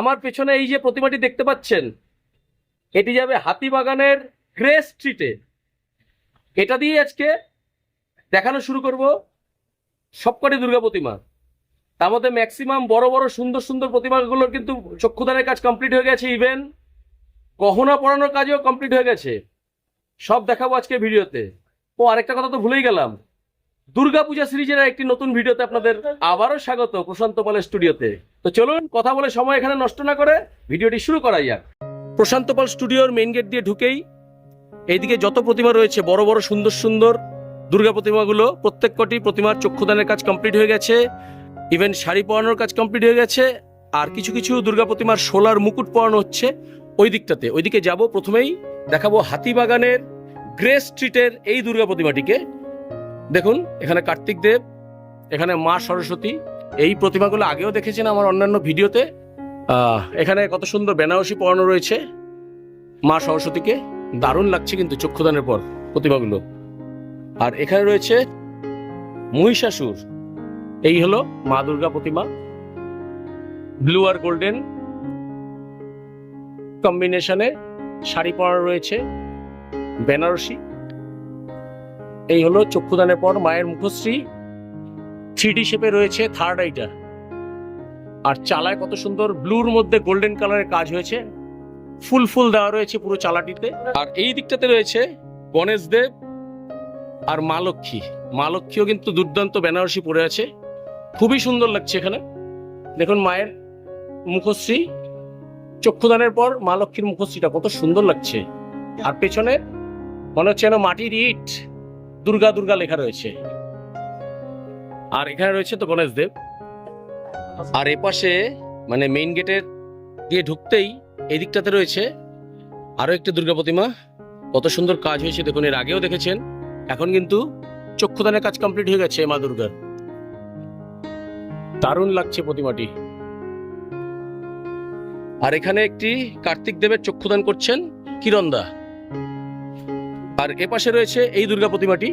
আমার পেছনে এই যে প্রতিমাটি দেখতে পাচ্ছেন, এটি যাবে হাতিবাগানের গ্রে স্ট্রিটে। এটা দিয়ে আজকে দেখানো শুরু করব সবকটি দুর্গা প্রতিমা। তার মধ্যে ম্যাক্সিমাম বড় বড় সুন্দর সুন্দর প্রতিমাগুলোর কিন্তু চক্ষুদানের কাজ কমপ্লিট হয়ে গেছে ইভেন গহনা পরানোর কাজও কমপ্লিট হয়ে গেছে। সব দেখাবো আজকে ভিডিওতে। ও, আরেকটা কথা তো ভুলেই গেলাম। দুর্গাপূজা সিরিজের একটি নতুন ভিডিওতে আপনাদের আবারও স্বাগত প্রশান্ত পালের স্টুডিওতে। তো চলুন, কথা বলে সময় এখানে নষ্ট না করে ভিডিওটি শুরু করা যাক। প্রশান্ত পাল স্টুডিওর মেইন গেট দিয়ে ঢুকেই এইদিকে যত প্রতিমা রয়েছে, বড় বড়, সুন্দর সুন্দর দুর্গা প্রতিমাগুলো, প্রত্যেক কটি প্রতিমার চক্ষুদানের কাজ কমপ্লিট হয়ে গেছে। ইভেন শাড়ি পরানোর কাজ কমপ্লিট হয়ে গেছে। আর কিছু কিছু দুর্গা প্রতিমার সোলার মুকুট পরানো হচ্ছে ওই দিকটাতে। ওইদিকে যাব, প্রথমেই দেখাবো হাতিবাগানের গ্রে স্ট্রিটের এই দুর্গা প্রতিমাটিকে। দেখুন, এখানে কার্তিক দেব, এখানে মা সরস্বতী, এই প্রতিমাগুলো আগেও দেখেছেন আমার অন্যান্য ভিডিওতে। এখানে কত সুন্দর বেনারসি পরানো রয়েছে। মা সরস্বতীকে দারুণ লাগছে কিন্তু চক্ষুদানের পর প্রতিমাগুলো। আর এখানে রয়েছে মহিষাসুর। এই হলো মা দুর্গা প্রতিমা। ব্লু আর গোল্ডেন কম্বিনেশনে শাড়ি পরা রয়েছে। বেনারসি এই হলো চক্ষুদানের পর মায়ের মুখশ্রী। থ্রি শেপে রয়েছে থার্ড আইটা আর চালায় কত সুন্দর, ব্লুর মধ্যে গোল্ডেন কালারের কাজ হয়েছে। ফুল ফুল দেওয়া রয়েছে পুরো চালাটিতে। আর এই দিকটাতে রয়েছে গণেশ দেব আর মা লক্ষ্মী। মা লক্ষ্মীও কিন্তু দুর্দান্ত বেনারসি পরে আছে। খুবই সুন্দর লাগছে এখানে। দেখুন মায়ের মুখশ্রী। চক্ষুদানের পর মা লক্ষ্মীর মুখশ্রীটা কত সুন্দর লাগছে। আর পেছনে মনে হচ্ছে যেন মাটির ইট। দুর্গা দুর্গা লেখা রয়েছে। আর এখানে রয়েছে তো গণেশ দেব। আর এপাশে মানে মেইন গেটের দিয়ে ঢুকতেই এই দিকটাতে রয়েছে আরও একটি দুর্গা প্রতিমা। কত সুন্দর কাজ হয়েছে দেখুন, এর আগেও দেখেছেন। এখন কিন্তু চক্ষুদানের কাজ কমপ্লিট হয়ে গেছে মা দুর্গার। দারুণ লাগছে প্রতিমাটি। আর এখানে একটি কার্তিক দেবের চক্ষুদান করছেন কিরণদা। আর এ পাশে রয়েছে এই দুর্গা প্রতিমাটি।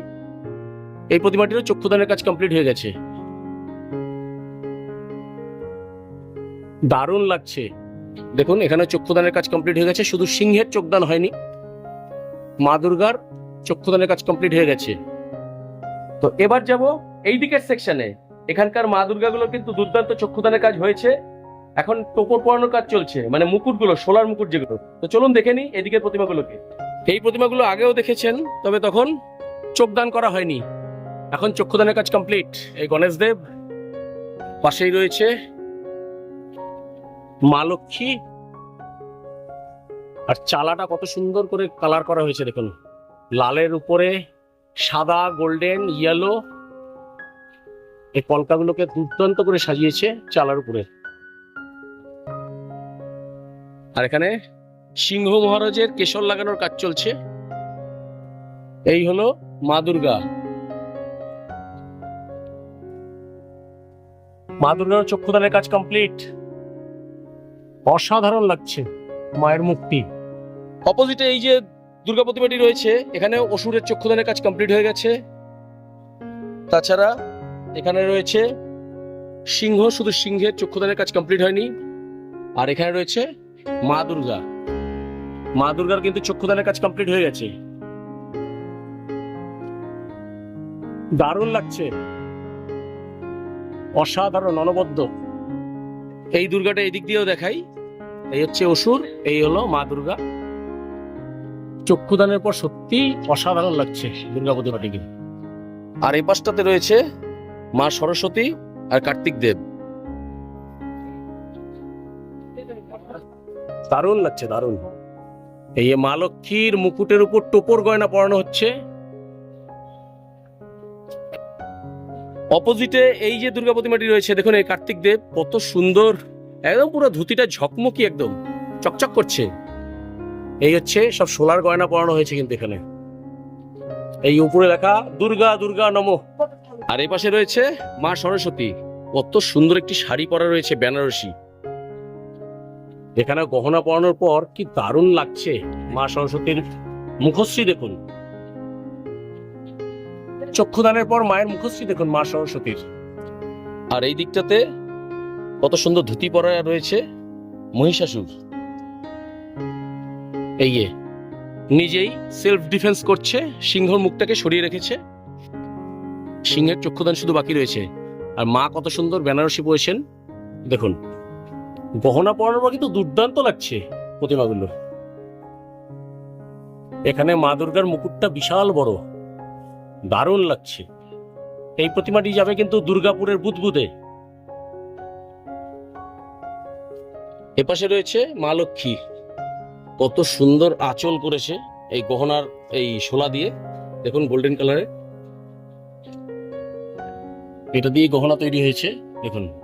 এই প্রতিমাটিরও চক্ষুদানের কাজ কমপ্লিট হয়ে গেছে। দারুণ লাগছে। দেখুন এখানে চক্ষুদানের কাজ কমপ্লিট হয়ে গেছে। শুধু সিংহের চোখদান হয়নি, মা দুর্গার চক্ষুদানের কাজ কমপ্লিট হয়ে গেছে। তো এবার যাব এই দিকের সেকশনে এখানকার মা দুর্গাগুলো কিন্তু দুর্দান্ত চক্ষুদানের কাজ হয়েছে। এখন টোপর পরানোর কাজ চলছে মানে মুকুটগুলো, সোলার মুকুট যেগুলো। তো চলুন দেখে নিই এদিকের প্রতিমাগুলোকে। এই প্রতিমাগুলো আগেও দেখেছেন, তবে তখন চোখদান করা হয়নি। এখন চক্ষুদানের কাজ কমপ্লিট। এই গণেশ দেব পাশেই রয়েছে মা লক্ষ্মী। আর চালাটা কত সুন্দর করে কালার করা হয়েছে, দেখুন। লালের উপরে সাদা, গোল্ডেন, ইয়েলো, এই কলকাগুলোকে দুর্দান্ত করে সাজিয়েছে চালার উপরে। আর এখানে সিংহ মহারাজের কেশর লাগানোর কাজ চলছে। এই হলো মা দুর্গা। মা দুর্গার চক্ষুদানের কাজ কমপ্লিট। অসাধারণ লাগছে মায়ের মুক্তি। অপোজিটে এই যে দুর্গা প্রতিমাটি রয়েছে এখানে অসুরের চক্ষুদানের কাজ কমপ্লিট হয়ে গেছে। তাছাড়া এখানে রয়েছে সিংহ, শুধু সিংহের চক্ষুদানের কাজ কমপ্লিট হয়নি। আর এখানে রয়েছে মা দুর্গা। মা দুর্গার কিন্তু চক্ষুদানের কাজ কমপ্লিট হয়ে গেছে। দারুণ লাগছে। অসাধারণ, অনবদ্য। এই দুর্গাটা এদিক দিয়েও দেখাই। এই হচ্ছে অসুর, এই হলো মা দুর্গা। চক্ষুদানের পর সত্যি অসাধারণ লাগছে দুর্গা প্রতিমাটিকে আর এই পাশটাতে রয়েছে মা সরস্বতী আর কার্তিক দেব। দারুণ লাগছে, দারুণ। এই মা লক্ষ্মীর মুকুটের উপর টোপর গয়না পরানো হচ্ছে। অপোজিটে এই যে দুর্গা প্রতিমাটি রয়েছে, দেখুন এই কার্তিক দেব কত সুন্দর, একদম পুরো ধুতিটা ঝকমকি একদম, চকচক করছে। এই হচ্ছে সব সোলার গয়না পরানো হয়েছে কিন্তু এখানে। এই উপরে লেখা, দুর্গা দুর্গা, নম। আর এই পাশে রয়েছে মা সরস্বতী। কত সুন্দর একটি শাড়ি পরা রয়েছে বেনারসি। এখানে গহনা পরানোর পর কি দারুণ লাগছে। মা সরস্বতীর মুখশ্রী দেখুন। চক্ষুদানের পর মায়ের মুখশ্রী দেখুন মা সরস্বতীর। আর এই দিকটাতে কত সুন্দর ধুতি পরা রয়েছে মহিষাসুর। এই নিজেই সেলফ ডিফেন্স করছে, সিংহর মুখটাকে সরিয়ে রেখেছে। সিংহের চক্ষুদান শুধু বাকি রয়েছে। আর মা কত সুন্দর বেনারসি পরেছেন, দেখুন। গহনা পরানোর পর কিন্তু দুর্দান্ত লাগছে প্রতিমাগুলো। এখানে মা দুর্গার মুকুটটা বিশাল বড়। দারুণ লাগছে। এই প্রতিমাটি যাবে কিন্তু দুর্গাপুরের বুদবুদে। এপাশে রয়েছে মা লক্ষ্মী। কত সুন্দর আঁচল করেছে এই গহনার এই শোলা দিয়ে। দেখুন গোল্ডেন কালারের এটা দিয়ে গহনা তৈরি হয়েছে। দেখুন।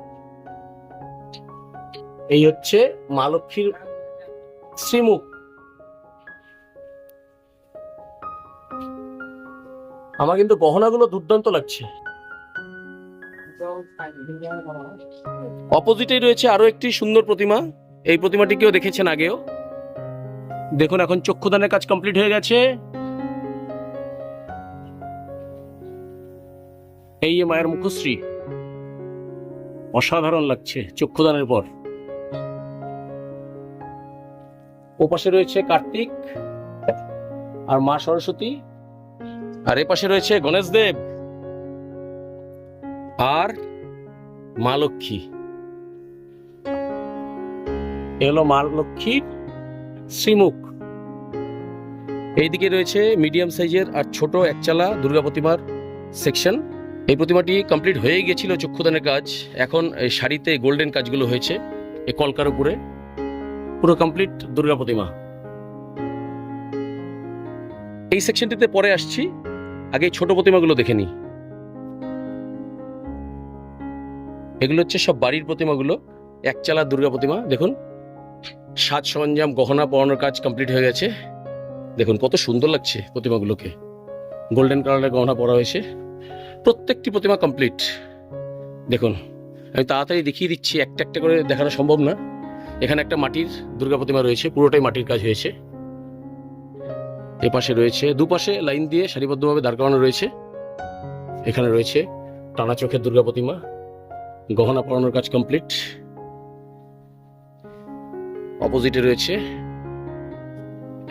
এই হচ্ছে মা লক্ষ্মীর শ্রীমুখ। আমার কিন্তু গহনাগুলো দুর্দান্ত লাগছে। অপোজিটেই রয়েছে আরও একটি সুন্দর প্রতিমা। এই প্রতিমাটিকেও দেখেছেন আগেও। দেখুন, এখন চক্ষুদানের কাজ কমপ্লিট হয়ে গেছে। এই মায়ের মুখশ্রী। অসাধারণ লাগছে চক্ষুদানের পর। ওপাশে রয়েছে কার্তিক আর মা সরস্বতী। আর এ পাশে রয়েছে গণেশ দেব আর মা লক্ষ্মী। এলো মা লক্ষ্মীর শ্রীমুখ। এইদিকে রয়েছে মিডিয়াম সাইজের আর ছোট একচালা দুর্গা প্রতিমার সেকশন। এই প্রতিমাটি কমপ্লিট হয়ে গিয়েছিল চক্ষুদানের কাজ। এখন শাড়িতে গোল্ডেন কাজগুলো হয়েছে। এই কলকার উপরে। পুরো কমপ্লিট দুর্গা প্রতিমা। এই সেকশনটিতে পরে আসছি, আগে ছোট প্রতিমাগুলো দেখে নিই। এগুলো হচ্ছে সব বাড়ির প্রতিমাগুলো একচালা দুর্গা প্রতিমা, দেখুন। সাজ সরঞ্জাম, গহনা পরানোর কাজ কমপ্লিট হয়ে গেছে। দেখুন, কত সুন্দর লাগছে প্রতিমাগুলোকে। গোল্ডেন কালারের গহনা পরা হয়েছে। প্রত্যেকটি প্রতিমা কমপ্লিট দেখুন, আমি তাড়াতাড়ি দেখিয়ে দিচ্ছি, একটা একটা করে দেখানো সম্ভব না। এখানে একটা মাটির দুর্গা প্রতিমা রয়েছে, পুরোটাই মাটির কাজ হয়েছে। এপাশে রয়েছে, দুপাশে লাইন দিয়ে সারিবদ্ধভাবে দাঁড় করানো রয়েছে। এখানে রয়েছে টানা চোখের দুর্গা প্রতিমা, গহনা পরানোর কাজ কমপ্লিট। অপোজিটে রয়েছে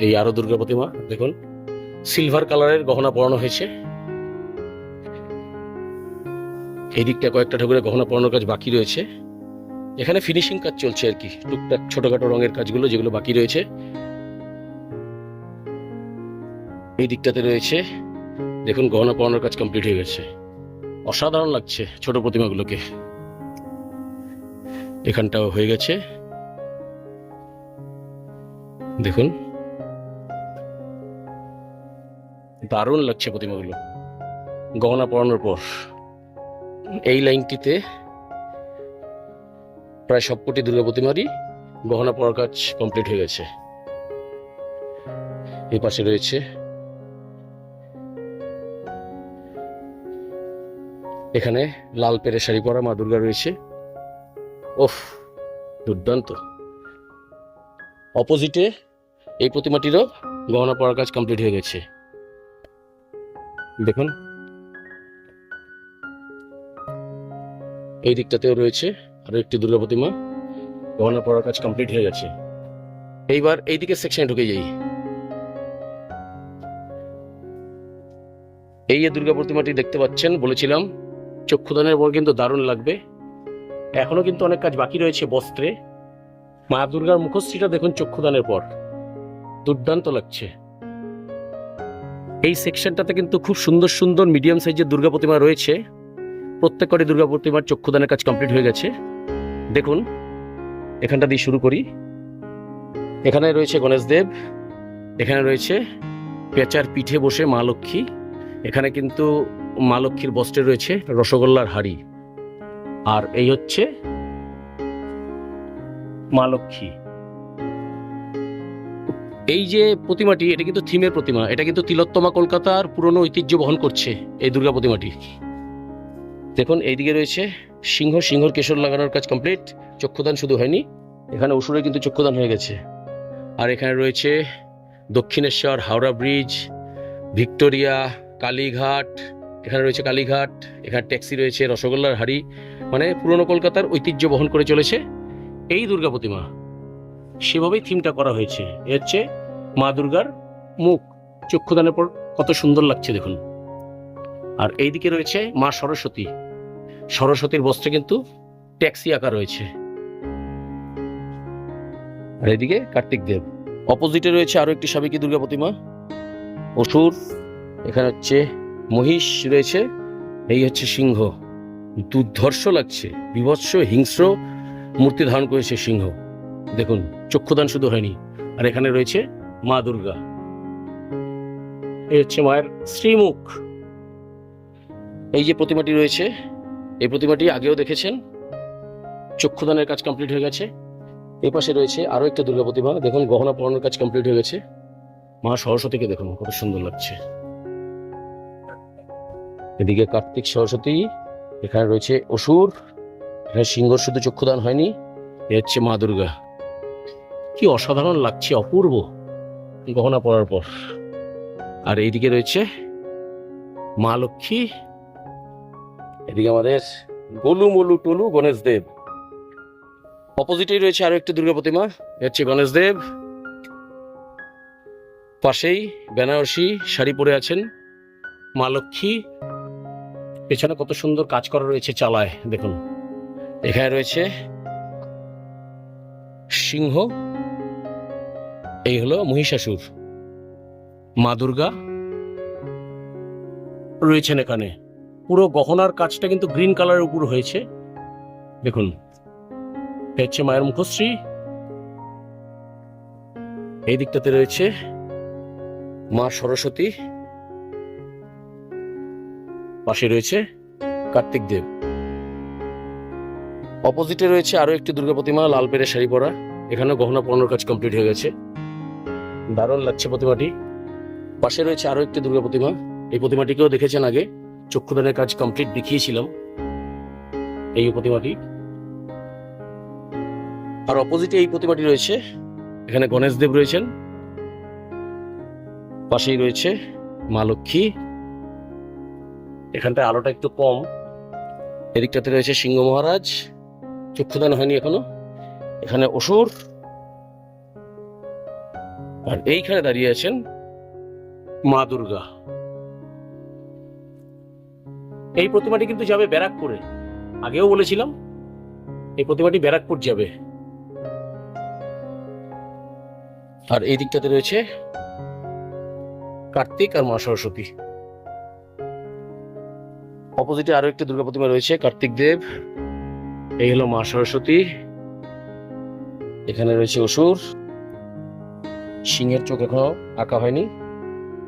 এই আরও দুর্গা প্রতিমা, দেখুন, সিলভার কালারের গহনা পরানো হয়েছে। এই দিকটা কয়েকটা ঠাকুরের গহনা পরানোর কাজ বাকি রয়েছে। এখানে ফিনিশিং কাজ চলছে আর কি। টুকটাক ছোটখাটো রঙের কাজগুলো যেগুলো বাকি রয়েছে। এই দিকটাতে রয়েছে। দেখুন, গহনা পড়ানোর কাজ কমপ্লিট হয়ে গেছে। অসাধারণ লাগছে ছোট প্রতিমাগুলোকে। এখানটাও হয়ে গেছে। দেখুন। দারুণ লাগছে প্রতিমাগুলো। গহনা পড়ানোর পর। এই লাইনটিতে প্রায় সবকটি দুর্গা প্রতিমারই গহনা পড়ার কাজ কমপ্লিট হয়ে গেছে। এই পাশে রয়েছে এখানে লাল পেরে শাড়ি পরা মা দুর্গা রয়েছে। ওফ, দুর্দান্ত। অপোজিটে এই প্রতিমাটিরও গহনা পড়ার কাজ কমপ্লিট হয়ে গেছে। দেখুন। এই দিকটাতেও রয়েছে আরও একটি দুর্গা প্রতিমা। গহনা পরার কাজ কমপ্লিট হয়ে গেছে। এইবার এইদিকে সেকশনে ঢুকে যাই। এই যে দুর্গা প্রতিমাটি দেখতে পাচ্ছেন, বলেছিলাম, চক্ষুদানের পর কিন্তু দারুণ লাগবে। এখনও কিন্তু অনেক কাজ বাকি রয়েছে বস্ত্রে। মা দুর্গার মুখশ্রীটা দেখুন চক্ষুদানের পর। দুর্দান্ত লাগছে। এই সেকশনটাতে কিন্তু খুব সুন্দর সুন্দর মিডিয়াম সাইজের দুর্গা প্রতিমা রয়েছে প্রত্যেক প্রত্যেকটি দুর্গা প্রতিমার চক্ষুদানের কাজ কমপ্লিট হয়ে গেছে। দেখুন, এখানটা দিয়ে শুরু করি। এখানে রয়েছে গণেশ দেব, এখানে রয়েছে পেঁচার পিঠে বসে মা লক্ষ্মী, এখানে কিন্তু মা লক্ষ্মীর বস্ত্রে রয়েছে রসগোল্লার হাড়ি। আর এই হচ্ছে মা লক্ষ্মী। এই যে প্রতিমাটি, এটা কিন্তু থিমের প্রতিমা, এটা কিন্তু তিলোত্তমা কলকাতার পুরনো ঐতিহ্য বহন করছে এই দুর্গা প্রতিমাটি। দেখুন, এইদিকে রয়েছে সিংহ। সিংহর কেশর লাগানোর কাজ কমপ্লিট চক্ষুদান শুধু হয়নি, এখানে অসুরে কিন্তু চক্ষুদান হয়ে গেছে। আর এখানে রয়েছে দক্ষিণেশ্বর, হাওড়া ব্রিজ, ভিক্টোরিয়া, কালীঘাট, এখানে রয়েছে কালীঘাট, এখানে ট্যাক্সি রয়েছে, রসগোল্লার হাড়ি মানে পুরনো কলকাতার ঐতিহ্য বহন করে চলেছে। এই দুর্গা প্রতিমা, সেভাবেই থিমটা করা হয়েছে। এ হচ্ছে মা দুর্গার মুখ, চক্ষুদানের পর কত সুন্দর লাগছে, দেখুন। আর এইদিকে রয়েছে মা সরস্বতী। সরস্বতীর বস্ত্রে কিন্তু ট্যাক্সি আঁকা রয়েছে। আর এদিকে কার্তিক দেব। অপোজিটে রয়েছে আরও একটি সাবেকি দুর্গা প্রতিমা? অসুর। এখানে হচ্ছে মহিষ রয়েছে। এই হচ্ছে সিংহ। দুর্ধর্ষ লাগছে, বিভৎস, হিংস্র মূর্তি ধারণ করেছে সিংহ। দেখুন, চক্ষুদান শুধু হয়নি। আর এখানে রয়েছে মা দুর্গা। এই হচ্ছে মায়ের শ্রীমুখ। এই যে প্রতিমাটি রয়েছে, এই প্রতিমাটি আগেও দেখেছেন? চক্ষুদানের কাজ কমপ্লিট হয়ে গেছে। এই পাশে রয়েছে আরও একটা দুর্গা প্রতিমা। দেখুন, গহনা পড়ানোর কাজ কমপ্লিট হয়ে গেছে। মা সরস্বতীকে দেখুন, কত সুন্দর লাগছে। এদিকে কার্তিক সরস্বতী, এখানে রয়েছে অসুর। এখানে সিংহর শুধু চক্ষুদান হয়নি, এ হচ্ছে মা দুর্গা। কি অসাধারণ লাগছে, অপূর্ব গহনা পরার পর। আর এইদিকে রয়েছে মা লক্ষ্মী এদিকে আমাদের গোলু মলু টুলু গণেশ দেব। অপোজিটেই রয়েছে আরও একটি দুর্গা প্রতিমা। হচ্ছে গণেশ দেব। পাশেই বেনারসি শাড়ি পরে আছেন মা লক্ষ্মী। পেছনে কত সুন্দর কাজ করা রয়েছে চালায়, দেখুন। এখানে রয়েছে সিংহ। এই হলো মহিষাসুর। মা দুর্গা রয়েছেন এখানে। পুরো গহনার কাজটা কিন্তু গ্রিন কালারের উপর হয়েছে। দেখুন হচ্ছে মায়ের মুখশ্রী। এই দিকটাতে রয়েছে মা সরস্বতী। পাশে রয়েছে কার্তিক দেব। অপোজিটে রয়েছে আরও একটি দুর্গা প্রতিমা, লাল পেরে শাড়ি পরা। এখানে গহনা পরানোর কাজ কমপ্লিট হয়ে গেছে। দারুণ লাগছে প্রতিমাটি। পাশে রয়েছে আরও একটি দুর্গা প্রতিমা। এই প্রতিমাটিকেও দেখেছেন আগে। চক্ষুদানের কাজ কমপ্লিট দেখিয়েছিলাম। এই প্রতিমাটি আর অপোজিটে এই প্রতিমাটি রয়েছে। এখানে গণেশ দেব রয়েছেন। পাশেই রয়েছে মা লক্ষ্মী। এখানটায় আলোটা একটু কম। এদিকটাতে রয়েছে সিংহ মহারাজ। চক্ষুদান হয়নি এখনও। এখানে অসুর। আর এইখানে দাঁড়িয়ে আছেন মা দুর্গা। এই প্রতিমাটি কিন্তু যাবে ব্যারাকপুরে। আগেও বলেছিলাম, এই প্রতিমাটি ব্যারাকপুর যাবে। আর এই দিকটাতে রয়েছে কার্তিক আর মা সরস্বতী। অপোজিটে আরও একটি দুর্গা প্রতিমা রয়েছে, কার্তিক দেব। এই হলো মা সরস্বতী। এখানে রয়েছে অসুর। সিংহের চোখ এখনও আঁকা হয়নি।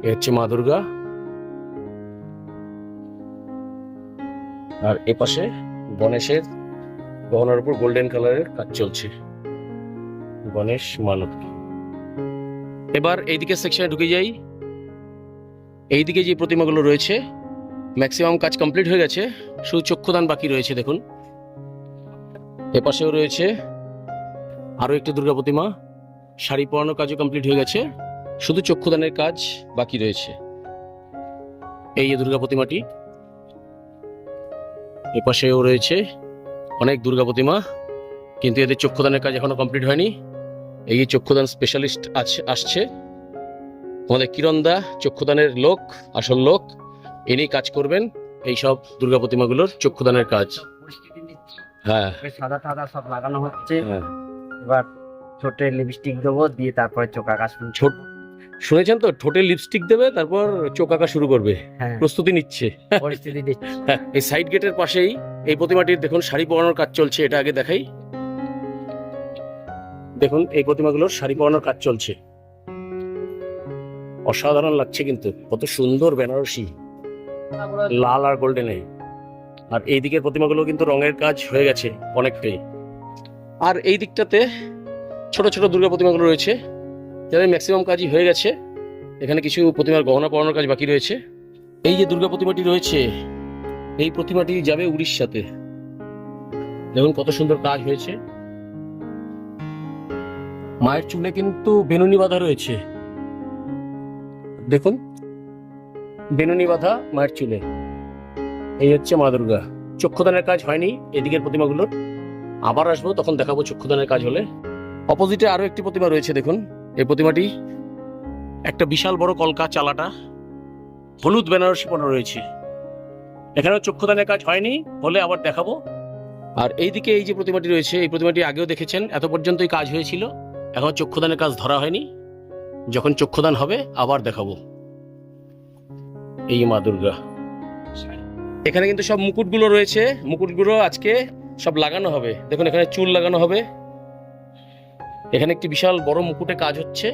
এ হচ্ছে মা দুর্গা। আর এ পাশে গণেশের গহনার উপর গোল্ডেন কালারের কাজ চলছে। গণেশ মালতী। এবার এইদিকে সেকশনে ঢুকে যাই। এইদিকে যে প্রতিমাগুলো রয়েছে ম্যাক্সিমাম কাজ কমপ্লিট হয়ে গেছে, শুধু চক্ষুদান বাকি রয়েছে, দেখুন। এপাশেও রয়েছে আরও একটি দুর্গা প্রতিমা, শাড়ি পরানোর কাজও কমপ্লিট হয়ে গেছে, শুধু চক্ষুদানের কাজ বাকি রয়েছে। এই দুর্গা প্রতিমাটি এপাশেও রয়েছে। অনেক দুর্গা প্রতিমা কিন্তু এদের চক্ষুদানের কাজ এখনও কমপ্লিট হয়নি। এই চক্ষুদান স্পেশালিস্ট আছে আসছে। আমাদের কিরণদা চক্ষুদানের লোক আসল লোক ইনি কাজ করবেন এই সব দুর্গা প্রতিমাগুলোর চক্ষুদানের কাজ। হ্যাঁ। এবার সাদা সব লাগানো হচ্ছে। হ্যাঁ। এবার ঠোঁটে লিপস্টিক দেবো দিয়ে তারপরে চোখ আকাশ ছোট শুনেছেন তো ঠোঁটে লিপস্টিক দেবে তারপর চোখ আঁকা শুরু করবে। হ্যাঁ। প্রস্তুতি নিচ্ছে। পরিস্থিতি হ্যাঁ, এই সাইড গেটের পাশেই এই প্রতিমাটির দেখুন শাড়ি পরানোর কাজ চলছে এটা আগে দেখাই। দেখুন এই প্রতিমাগুলোর শাড়ি পরানোর কাজ চলছে। অসাধারণ লাগছে কিন্তু কত সুন্দর বেনারসি। লাল আর গোল্ডেনে আর এই দিকের প্রতিমাগুলো কিন্তু রঙের কাজ হয়ে গেছে অনেকটাই। আর এই দিকটাতে ছোট ছোট দুর্গা প্রতিমাগুলো রয়েছে। যাদের ম্যাক্সিমাম কাজই হয়ে গেছে। এখানে কিছু প্রতিমার গহনা পরানোর কাজ বাকি রয়েছে। এই যে দুর্গা প্রতিমাটি রয়েছে, এই প্রতিমাটি যাবে উড়িষ্যাতে। দেখুন কত সুন্দর কাজ হয়েছে। মায়ের চুলে কিন্তু বেনুনি বাঁধা রয়েছে। দেখুন, বেনুনি বাঁধা মায়ের চুলে। এই হচ্ছে মা দুর্গা। চক্ষুদানের কাজ হয়নি এদিকের প্রতিমাগুলোর। আবার আসব, তখন দেখাবো চক্ষুদানের কাজ হলে। অপোজিটে আরও একটি প্রতিমা রয়েছে, দেখুন। এই প্রতিমাটি একটা বিশাল বড় কলকা চালাটা। হলুদ বেনারসি পরা রয়েছে। এখানেও চক্ষুদানের কাজ হয়নি হলে আবার দেখাবো। আর এইদিকে এই যে প্রতিমাটি রয়েছে, এই প্রতিমাটি আগেও দেখেছেন, এত পর্যন্তই কাজ হয়েছিল। এখন চক্ষুদানের কাজ ধরা হয়নি। যখন চক্ষুদান হবে, আবার দেখাবো। এই মা দুর্গা। এখানে কিন্তু সব মুকুটগুলো রয়েছে। মুকুটগুলো আজকে সব লাগানো হবে। দেখুন, এখানে চুল লাগানো হবে। এখানে একটি বিশাল বড় মুকুটে কাজ হচ্ছে।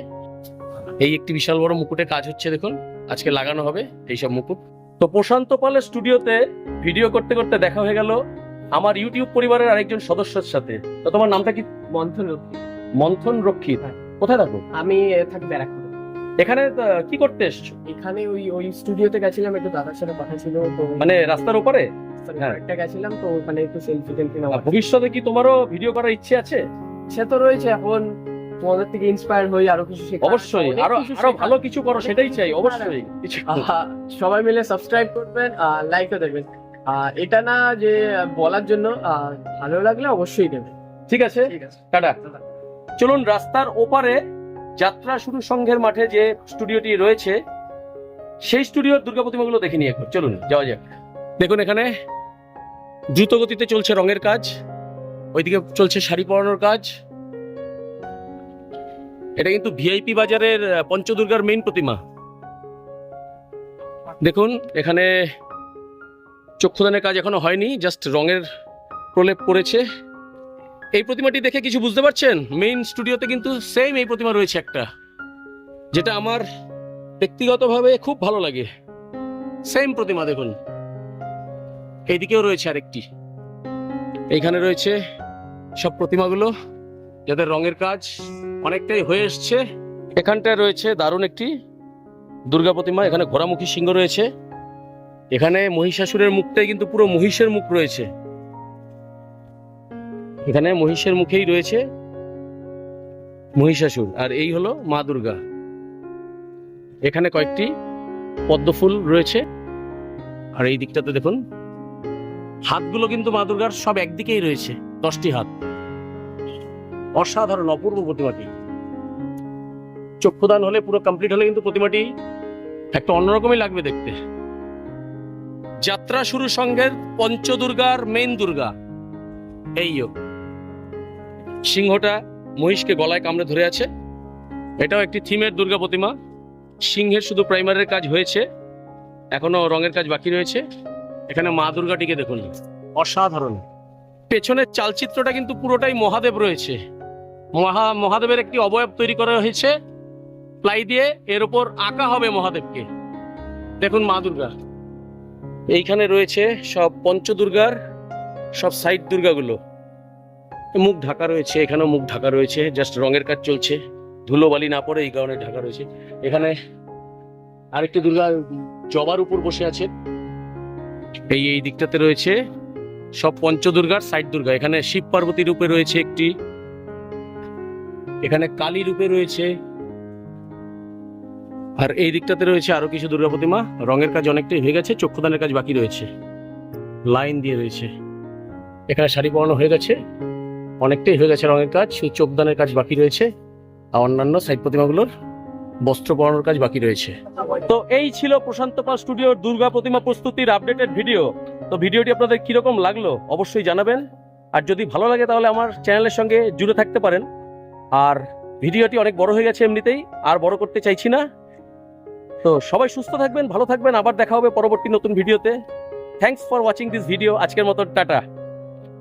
এই একটি বিশাল বড় মুকুটে কাজ হচ্ছে দেখুন আজকে লাগানো হবে এই সব মুকুট। তো প্রশান্ত পালের স্টুডিওতে ভিডিও করতে করতে দেখা হয়ে গেল আমার ইউটিউব পরিবারের আরেকজন সদস্যের সাথে। তো তোমার নামটা কি? মন্থন রক্ষী মন্থন রক্ষিত। কোথায় থাকো? আমি থাকি ব্যারাকপুরে। এখানে কি করতে এসছো? এখানে ওই ওই স্টুডিওতে গেছিলাম একটু দাদার সাথে কথা ছিল তো মানে রাস্তার ওপারে? হ্যাঁ। একটা গেছিলাম তো ওখানে একটু সেলফি টেলফি ভবিষ্যতে কি তোমারও ভিডিও করার ইচ্ছে আছে? সে তো রয়েছে এখন। তোমাদের থেকে ইন্সপায়ার হই আরও কিছু অবশ্যই আরও আরও ভালো কিছু করো সেটাই চাই অবশ্যই। সবাই মিলে সাবস্ক্রাইব করবেন আর লাইকও দেবেন। এটা না যে বলার জন্য ভালো লাগলে অবশ্যই দেবেন। ঠিক আছে? ঠিক আছে। টাটা। চলুন রাস্তার ওপারে যাত্রা শুরু সংঘের মাঠে যে স্টুডিওটি রয়েছে সেই স্টুডিওর দুর্গা প্রতিমাগুলো দেখে নিয়ে চলুন যাওয়া যাক। দেখুন এখানে দ্রুত গতিতে চলছে রঙের কাজ। ওইদিকে চলছে শাড়ি পরানোর কাজ। এটা কিন্তু ভিআইপি বাজারের পঞ্চদুর্গার মেইন প্রতিমা। দেখুন, এখানে চক্ষুদানের কাজ এখনও হয়নি জাস্ট রঙের প্রলেপ পড়েছে। এই প্রতিমাটি দেখে কিছু বুঝতে পারছেন? মেইন স্টুডিওতে কিন্তু সেম এই প্রতিমা রয়েছে একটা, যেটা আমার ব্যক্তিগতভাবে খুব ভালো লাগে। সেম প্রতিমা, দেখুন। এইদিকেও রয়েছে আরেকটি। এইখানে রয়েছে সব প্রতিমাগুলো, যাদের রঙের কাজ অনেকটাই হয়ে এসছে। এখানটায় রয়েছে দারুণ একটি দুর্গা প্রতিমা, এখানে ঘোড়ামুখী সিংহ রয়েছে। এখানে মহিষাসুরের মুখটাই কিন্তু পুরো মহিষের মুখ রয়েছে। এখানে মহিষের মুখেই রয়েছে মহিষাসুর, আর এই হলো মা দুর্গা। এখানে কয়েকটি পদ্মফুল রয়েছে। আর এই দিকটাতে দেখুন হাতগুলো কিন্তু মা দুর্গার সব একদিকেই রয়েছে, দশটি হাত। অসাধারণ, অপূর্ব প্রতিমাটি। চক্ষুদান হলে পুরো কমপ্লিট হলে কিন্তু প্রতিমাটি একটা অন্যরকমই লাগবে দেখতে। যাত্রা শুরু সঙ্গের পঞ্চদুর্গার মেইন দুর্গা। এইও সিংহটা মহিষকে গলায় কামড়ে ধরে আছে। এটাও একটি থিমের দুর্গা প্রতিমা। সিংহের শুধু প্রাইমারের কাজ হয়েছে। এখনও রঙের কাজ বাকি রয়েছে। এখানে মা দুর্গাটিকে দেখুন। অসাধারণ। পেছনের চালচিত্রটা কিন্তু পুরোটাই মহাদেব রয়েছে। মহা মহাদেবের একটি অবয়ব তৈরি করা হয়েছে। প্লাই দিয়ে এর উপর আঁকা হবে মহাদেবকে। দেখুন মা দুর্গা। এইখানে রয়েছে সব পঞ্চদুর্গার সব সাইড দুর্গাগুলো। মুখ ঢাকা রয়েছে এখানেও মুখ ঢাকা রয়েছে। জাস্ট রঙের কাজ চলছে। ধুলোবালি না পড়ে এই কারণে ঢাকা রয়েছে। এখানে আরেকটি দুর্গা জবার উপর বসে আছে। এই এই দিকটাতে রয়েছে সব পঞ্চদুর্গার সাইড দুর্গা। এখানে শিব পার্বতী রূপে রয়েছে একটি। এখানে কালী রূপে রয়েছে। আর এই দিকটাতে রয়েছে আরও কিছু দুর্গা প্রতিমা। রঙের কাজ অনেকটাই হয়ে গেছে, চক্ষুদানের কাজ বাকি রয়েছে। লাইন দিয়ে রয়েছে। এখানে শাড়ি পরানো হয়ে গেছে। অনেকটাই হয়ে গেছে রঙের কাজ, শুধু চোখদানের কাজ বাকি রয়েছে। আর অন্যান্য সাইড প্রতিমাগুলোর বস্ত্র পরানোর কাজ বাকি রয়েছে। তো এই ছিল প্রশান্ত পাল স্টুডিওর দুর্গা প্রতিমা প্রস্তুতির আপডেটেড ভিডিও। তো ভিডিওটি আপনাদের কীরকম লাগল অবশ্যই জানাবেন। আর যদি ভালো লাগে তাহলে আমার চ্যানেলের সঙ্গে জুড়ে থাকতে পারেন। আর ভিডিওটি অনেক বড় হয়ে গেছে এমনিতেই, আর বড় করতে চাইছি না। তো সবাই সুস্থ থাকবেন, ভালো থাকবেন। আবার দেখা হবে পরবর্তী নতুন ভিডিওতে। Thanks for watching this video আজকের মতো টাটা।